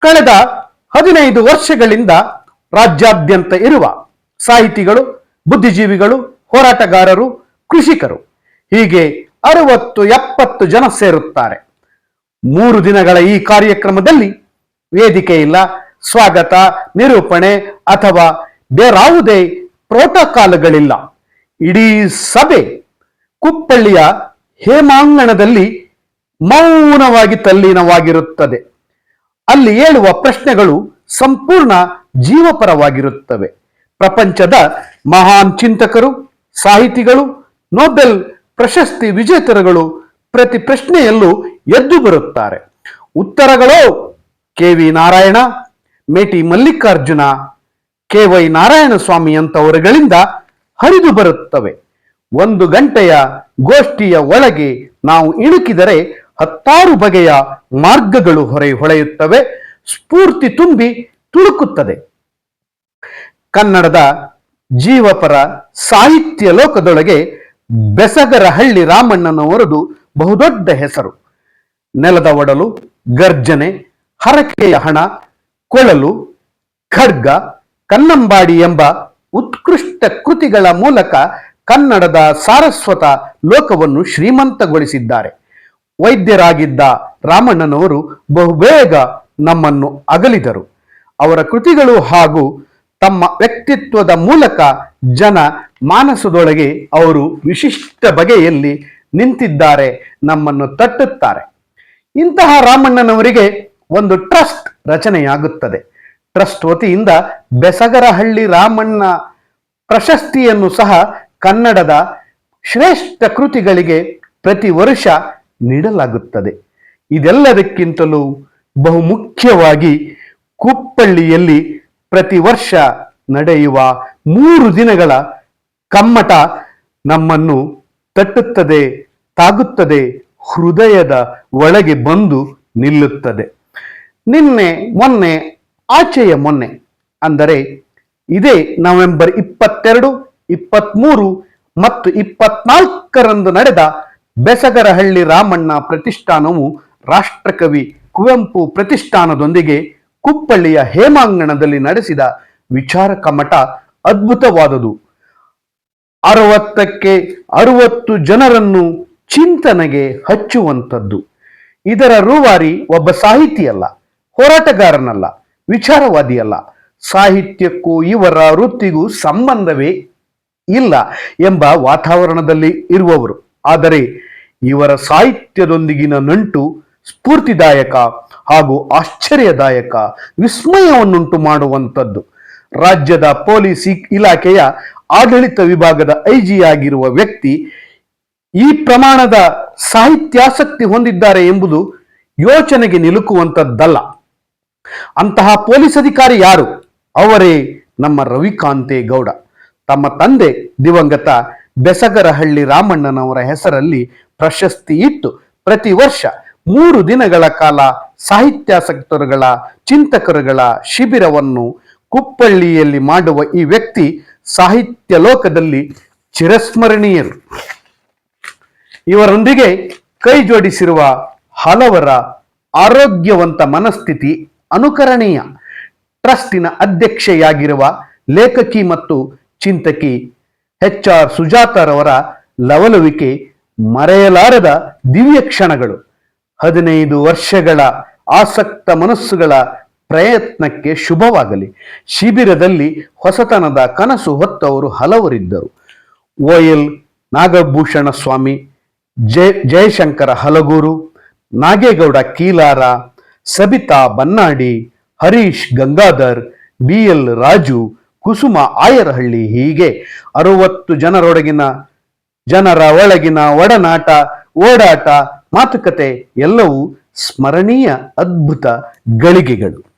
ಕಳೆದ ಹದಿನೈದು ವರ್ಷಗಳಿಂದ ರಾಜ್ಯಾದ್ಯಂತ ಇರುವ ಸಾಹಿತಿಗಳು, ಬುದ್ಧಿಜೀವಿಗಳು, ಹೋರಾಟಗಾರರು, ಕೃಷಿಕರು, ಹೀಗೆ ಅರವತ್ತು ಎಪ್ಪತ್ತು ಜನ ಸೇರುತ್ತಾರೆ. ಮೂರು ದಿನಗಳ ಈ ಕಾರ್ಯಕ್ರಮದಲ್ಲಿ ವೇದಿಕೆ ಇಲ್ಲ, ಸ್ವಾಗತ, ನಿರೂಪಣೆ ಅಥವಾ ಬೇರಾವುದೇ ಪ್ರೋಟೋಕಾಲ್ಗಳಿಲ್ಲ. ಇಡೀ ಸಭೆ ಕುಪ್ಪಳ್ಳಿಯ ಹೇಮಾಂಗಣದಲ್ಲಿ ಮೌನವಾಗಿ ತಲ್ಲೀನವಾಗಿರುತ್ತದೆ. ಅಲ್ಲಿ ಹೇಳುವ ಪ್ರಶ್ನೆಗಳು ಸಂಪೂರ್ಣ ಜೀವಪರವಾಗಿರುತ್ತವೆ. ಪ್ರಪಂಚದ ಮಹಾನ್ ಚಿಂತಕರು, ಸಾಹಿತಿಗಳು, ನೋಬೆಲ್ ಪ್ರಶಸ್ತಿ ವಿಜೇತರುಗಳು ಪ್ರತಿ ಪ್ರಶ್ನೆಯಲ್ಲೂ ಎದ್ದು ಬರುತ್ತಾರೆ. ಉತ್ತರಗಳು K V Narayana Meti Mallikarjuna, K Y Narayana Swamy ಅಂತವರುಗಳಿಂದ ಹರಿದು ಬರುತ್ತವೆ. ಒಂದು ಗಂಟೆಯ ಗೋಷ್ಠಿಯ ಒಳಗೆ ನಾವು ಇಣುಕಿದರೆ ಹತ್ತಾರು ಬಗೆಯ ಮಾರ್ಗಗಳು ಹೊರೆ ಹೊಳೆಯುತ್ತವೆ. ಸ್ಫೂರ್ತಿ ತುಂಬಿ ತುಳುಕುತ್ತದೆ. ಕನ್ನಡದ ಜೀವಪರ ಸಾಹಿತ್ಯ ಲೋಕದೊಳಗೆ ಬೆಸಗರಹಳ್ಳಿ ರಾಮಣ್ಣನವರದು ಬಹುದೊಡ್ಡ ಹೆಸರು. ನೆಲದ ಒಡಲು, ಗರ್ಜನೆ, ಹರಕೆಯ ಹಣ, ಕೊಳಲು, ಖಡ್ಗ, ಕನ್ನಂಬಾಡಿ ಎಂಬ ಉತ್ಕೃಷ್ಟ ಕೃತಿಗಳ ಮೂಲಕ ಕನ್ನಡದ ಸಾರಸ್ವತ ಲೋಕವನ್ನು ಶ್ರೀಮಂತಗೊಳಿಸಿದ್ದಾರೆ. ವೈದ್ಯರಾಗಿದ್ದ ರಾಮಣ್ಣನವರು ಬಹುಬೇಗ ನಮ್ಮನ್ನು ಅಗಲಿದರು. ಅವರ ಕೃತಿಗಳು ಹಾಗೂ ತಮ್ಮ ವ್ಯಕ್ತಿತ್ವದ ಮೂಲಕ ಜನ ಮಾನಸದೊಳಗೆ ಅವರು ವಿಶಿಷ್ಟ ಬಗೆಯಲ್ಲಿ ನಿಂತಿದ್ದಾರೆ, ನಮ್ಮನ್ನು ತಟ್ಟುತ್ತಾರೆ. ಇಂತಹ ರಾಮಣ್ಣನವರಿಗೆ ಒಂದು ಟ್ರಸ್ಟ್ ರಚನೆಯಾಗುತ್ತದೆ. ಟ್ರಸ್ಟ್ ವತಿಯಿಂದ ಬೆಸಗರಹಳ್ಳಿ ರಾಮಣ್ಣ ಪ್ರಶಸ್ತಿಯನ್ನು ಸಹ ಕನ್ನಡದ ಶ್ರೇಷ್ಠ ಕೃತಿಗಳಿಗೆ ಪ್ರತಿ ವರ್ಷ ನೀಡಲಾಗುತ್ತದೆ. ಇದೆಲ್ಲದಕ್ಕಿಂತಲೂ ಬಹುಮುಖ್ಯವಾಗಿ ಕುಪ್ಪಳ್ಳಿಯಲ್ಲಿ ಪ್ರತಿ ವರ್ಷ ನಡೆಯುವ ಮೂರು ದಿನಗಳ ಕಮ್ಮಟ ನಮ್ಮನ್ನು ತಟ್ಟುತ್ತದೆ, ತಾಗುತ್ತದೆ, ಹೃದಯದ ಒಳಗೆ ಬಂದು ನಿಲ್ಲುತ್ತದೆ. ನಿನ್ನೆ, ಮೊನ್ನೆ, ಆಚೆಯ ಮೊನ್ನೆ, ಅಂದರೆ ಇದೇ ನವೆಂಬರ್ ಇಪ್ಪತ್ತೆರಡು ಇಪ್ಪತ್ತ್ಮೂರು ಮತ್ತು ಇಪ್ಪತ್ನಾಲ್ಕರಂದು ನಡೆದ ಬೆಸಗರಹಳ್ಳಿ ರಾಮಣ್ಣ ಪ್ರತಿಷ್ಠಾನವು ರಾಷ್ಟ್ರಕವಿ ಕುವೆಂಪು ಪ್ರತಿಷ್ಠಾನದೊಂದಿಗೆ ಕುಪ್ಪಳ್ಳಿಯ ಹೇಮಾಂಗಣದಲ್ಲಿ ನಡೆಸಿದ ವಿಚಾರ ಕಮಟ ಅದ್ಭುತವಾದುದು. ಅರವತ್ತಕ್ಕೆ ಅರವತ್ತು ಜನರನ್ನು ಚಿಂತನೆಗೆ ಹಚ್ಚುವಂಥದ್ದು. ಇದರ ರೂವಾರಿ ಒಬ್ಬ ಸಾಹಿತಿಯಲ್ಲ, ಹೋರಾಟಗಾರನಲ್ಲ, ವಿಚಾರವಾದಿಯಲ್ಲ. ಸಾಹಿತ್ಯಕ್ಕೂ ಇವರ ವೃತ್ತಿಗೂ ಸಂಬಂಧವೇ ಇಲ್ಲ ಎಂಬ ವಾತಾವರಣದಲ್ಲಿ ಇರುವವರು. ಆದರೆ ಇವರ ಸಾಹಿತ್ಯದೊಂದಿಗಿನ ನಂಟು ಸ್ಫೂರ್ತಿದಾಯಕ ಹಾಗೂ ಆಶ್ಚರ್ಯದಾಯಕ ವಿಸ್ಮಯವನ್ನುಂಟು ಮಾಡುವಂಥದ್ದು. ರಾಜ್ಯದ ಪೊಲೀಸ್ ಇಲಾಖೆಯ ಆಡಳಿತ ವಿಭಾಗದ ಐಜಿ ಆಗಿರುವ ವ್ಯಕ್ತಿ ಈ ಪ್ರಮಾಣದ ಸಾಹಿತ್ಯಾಸಕ್ತಿ ಹೊಂದಿದ್ದಾರೆ ಎಂಬುದು ಯೋಚನೆಗೆ ನಿಲುಕುವಂಥದ್ದಲ್ಲ. ಅಂತಹ ಪೊಲೀಸ್ ಅಧಿಕಾರಿ ಯಾರು? ಅವರೇ ನಮ್ಮ ರವಿಕಾಂತೆ ಗೌಡ ತಮ್ಮ ತಂದೆ ದಿವಂಗತ ಬೆಸಗರಹಳ್ಳಿ ರಾಮಣ್ಣನವರ ಹೆಸರಲ್ಲಿ ಪ್ರಶಸ್ತಿ ಇಟ್ಟು ಪ್ರತಿ ವರ್ಷ ಮೂರು ದಿನಗಳ ಕಾಲ ಸಾಹಿತ್ಯಾಸಕ್ತರುಗಳ ಚಿಂತಕರುಗಳ ಶಿಬಿರವನ್ನು ಕುಪ್ಪಳ್ಳಿಯಲ್ಲಿ ಮಾಡುವ ಈ ವ್ಯಕ್ತಿ ಸಾಹಿತ್ಯ ಲೋಕದಲ್ಲಿ ಚಿರಸ್ಮರಣೀಯರು. ಇವರೊಂದಿಗೆ ಕೈ ಜೋಡಿಸಿರುವ ಹಲವರ ಆರೋಗ್ಯವಂತ ಮನಸ್ಥಿತಿ ಅನುಕರಣೀಯ. ಟ್ರಸ್ಟಿನ ಅಧ್ಯಕ್ಷೆಯಾಗಿರುವ ಲೇಖಕಿ ಮತ್ತು ಚಿಂತಕಿ ಎಚ್ ಆರ್ ಸುಜಾತಾರವರ ಲವಲವಿಕೆ ಮರೆಯಲಾರದ ದಿವ್ಯ ಕ್ಷಣಗಳು. ಹದಿನೈದು ವರ್ಷಗಳ ಆಸಕ್ತ ಮನಸ್ಸುಗಳ ಪ್ರಯತ್ನಕ್ಕೆ ಶುಭವಾಗಲಿ. ಶಿಬಿರದಲ್ಲಿ ಹೊಸತನದ ಕನಸು ಹೊತ್ತವರು ಹಲವರಿದ್ದರು. L Nagabhushana Swamy Jaya Jayashankar Halaguru, Nagegowda Keelara, Sabitha Bannadi, Harish Gangadhar, B L Raju Kusuma Ayarahalli ಹೀಗೆ ಅರುವತ್ತು ಜನರೊಡಗಿನ ಜನರ ಒಳಗಿನ ಒಡನಾಟ ಓಡಾಟ ಮಾತುಕತೆ ಎಲ್ಲವೂ ಸ್ಮರಣೀಯ ಅದ್ಭುತ ಗಳಿಗೆಗಳು.